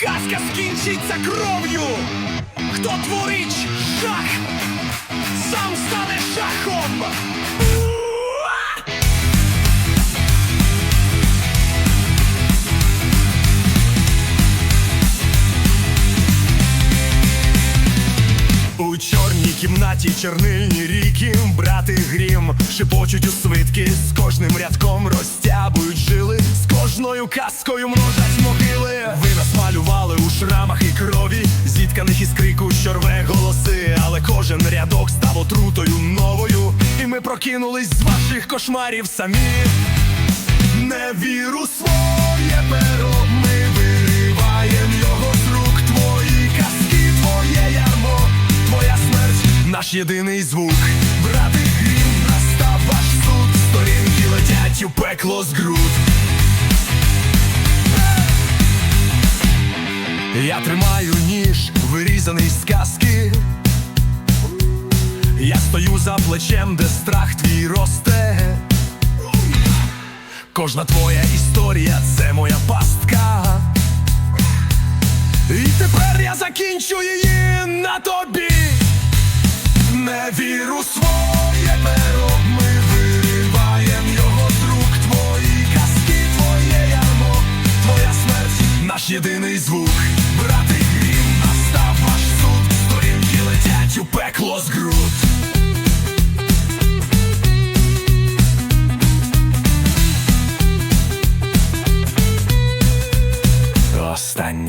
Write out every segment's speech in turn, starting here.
казка скінчиться кров'ю. Хто творить жах, сам стане шахом. У чорній кімнаті чорнильні ріки, брати грім, шепочуть у свитки, з кожним рядком розтябують жили, з кожною казкою множать крові, зітканих із крику, що рве голоси, але кожен рядок став отрутою новою, і ми прокинулись з ваших кошмарів самі. Не віру своє перо, ми вириваєм його з рук твої казки, твоє ярмо, твоя смерть, наш єдиний звук. Брати грім, настав ваш суд, сторінки летять у пекло з груд. Я тримаю ніж, вирізаний з казки. Я стою за плечем, де страх твій росте. Кожна твоя історія це моя пастка. І тепер я закінчу її на тобі. Не віру своє перо, ми вириваєм його з твої казки, твоє ярмо, твоя смерть, наш єдиний звук.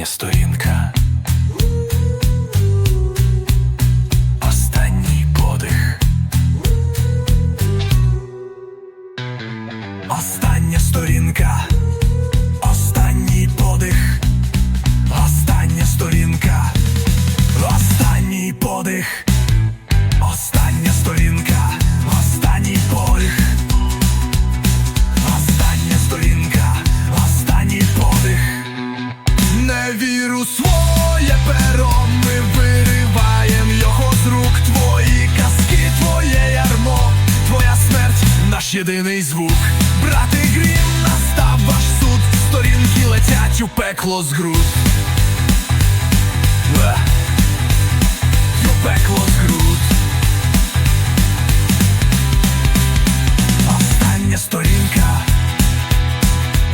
Остання сторінка. Останній подих. Остання сторінка. У пекло з груд. Е, У пекло з груд. Остання сторінка.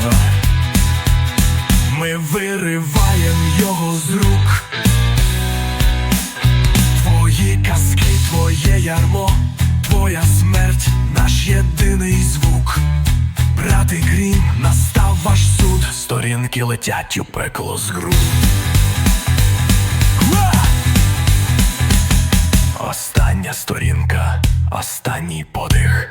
Е. Ми вириваєм його з рук. Твої казки, твоє ярмо, твоя смерть, наш єдиний звук. Брати грім, ваш суд. Сторінки летять у пекло з гру. Остання сторінка, останній подих.